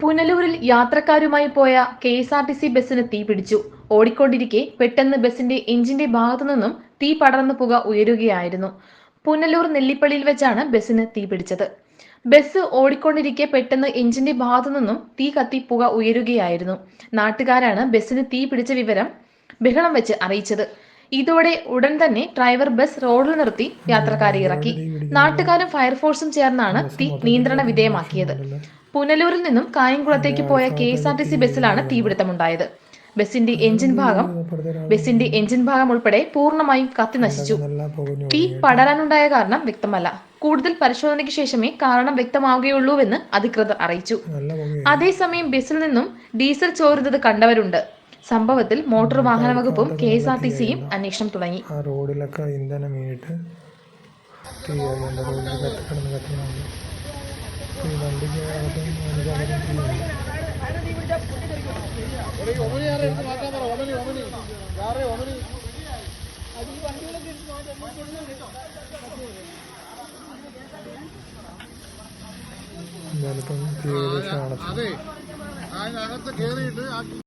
പുനലൂരിൽ യാത്രക്കാരുമായി പോയ K S R T C ബസ്സിന് തീ പിടിച്ചു. ഓടിക്കൊണ്ടിരിക്കെ പെട്ടെന്ന് ബസിന്റെ എഞ്ചിന്റെ ഭാഗത്തു നിന്നും തീ പടർന്നു പുക ഉയരുകയായിരുന്നു. പുനലൂർ നെല്ലിപ്പള്ളിയിൽ വെച്ചാണ് ബസ്സിന് തീ പിടിച്ചത്. ബസ് ഓടിക്കൊണ്ടിരിക്കെ പെട്ടെന്ന് എഞ്ചിന്റെ ഭാഗത്തു നിന്നും തീ കത്തി പുക ഉയരുകയായിരുന്നു. നാട്ടുകാരാണ് ബസ്സിന് തീ പിടിച്ച വിവരം ബഹളം വെച്ച് അറിയിച്ചത്. ഇതോടെ ഉടൻ തന്നെ ഡ്രൈവർ ബസ് റോഡിൽ നിർത്തി യാത്രക്കാരെ ഇറക്കി നാട്ടുകാരും ഫയർഫോഴ്സും ചേർന്നാണ് തീ നിയന്ത്രണ വിധേയമാക്കിയത് പുനലൂരിൽ നിന്നും കായംകുളത്തേക്ക് പോയ K S R T C ബസ്സിലാണ് തീപിടുത്തമുണ്ടായത് ബസിന്റെ എഞ്ചിൻ ഭാഗം ബസിന്റെ എഞ്ചിൻ ഭാഗം ഉൾപ്പെടെ പൂർണമായും കത്തി നശിച്ചു തീ പടരാനുണ്ടായ കാരണം വ്യക്തമല്ല കൂടുതൽ പരിശോധനയ്ക്ക് ശേഷമേ കാരണം വ്യക്തമാവുകയുള്ളൂവെന്ന് അധികൃതർ അറിയിച്ചു അതേസമയം ബസ്സിൽ നിന്നും ഡീസൽ ചോരുന്നത് കണ്ടവരുണ്ട് സംഭവത്തിൽ മോട്ടോർ വാഹന വകുപ്പും കെ എസ് ആർ ടി സിയും അന്വേഷണം തുടങ്ങി. ആ റോഡിലൊക്കെ ഇന്ധനം വീണിട്ട് തീയായി എന്റെ റോഡിൽ കത്തി കിടന്ന് കത്തുന്നുണ്ട് ഈ വണ്ടിക്ക് അകത്തും അഞ്ചാമതും തീയുണ്ട് എന്തായാലും ഇപ്പം തീ ഏകദേശം അണച്ചു അതെ അതിനകത്ത് കയറിയിട്ട് ആ